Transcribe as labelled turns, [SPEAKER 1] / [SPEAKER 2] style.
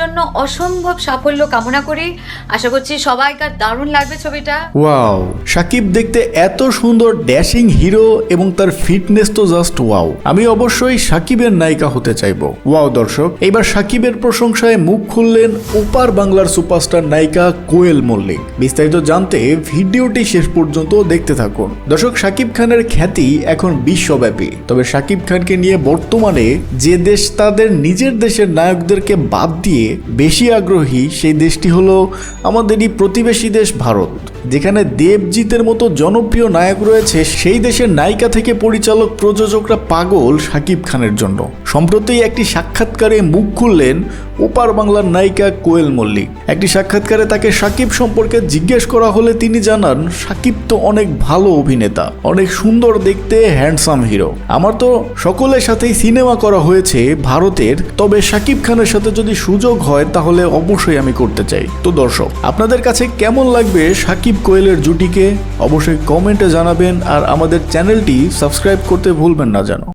[SPEAKER 1] জন্য অসম্ভব সাফল্য কামনা করি। আশা করছি সবাইকার দারুণ লাগবে ছবিটা।
[SPEAKER 2] ওয়াও সাকিব দেখতে এত সুন্দর ড্যাশিং হিরো এবং তার ফিটনেস তো জাস্ট ওয়াও আমি অবশ্যই সাকিবের নায়িকা হতে চাইব। ওয়াও দর্শক, এবার সাকিবের প্রশংসায় মুখ খুললেন ওপার বাংলার সুপারস্টার নায়িকা কোয়েল মল্লিক। বিস্তারিত জানতে ভিডিওটি শেষ পর্যন্ত দেখতে থাকুন। দর্শক, সাকিব খানের খ্যাতি এখন বিশ্বব্যাপী। তবে সাকিব খানকে নিয়ে বর্তমানে যে দেশ তাদের নিজের দেশের নায়কদেরকে বাদ দিয়ে বেশি আগ্রহী সেই দেশটি হলো আমাদেরই প্রতিবেশী দেশ ভারত। যেখানে দেবজিতের মতো জনপ্রিয় নায়ক রয়েছে সেই দেশের নায়িকা থেকে পরিচালক প্রযোজকরা পাগল সাকিব খানের জন্য। সম্প্রতি একটি সাক্ষাৎকারে মুখ খুললেন ওপার বাংলার নায়িকা কোয়েল মল্লিক। একটি সাক্ষাৎকারে তাকে সাকিব সম্পর্কে জিজ্ঞেস করা হলে তিনি জানান, সাকিব তো অনেক ভালো অভিনেতা, অনেক সুন্দর দেখতে হ্যান্ডসাম হিরো আমার তো সকলের সাথেই সিনেমা করা হয়েছে ভারতের, তবে সাকিব খানের সাথে যদি সুযোগ হয় তাহলে অবশ্যই আমি করতে চাই। তো দর্শক, আপনাদের কাছে কেমন লাগবে সাকিব কোয়েলের জুটিকে অবশ্যই কমেন্টে জানাবেন আর আমাদের চ্যানেলটি সাবস্ক্রাইব করতে ভুলবেন না যেন।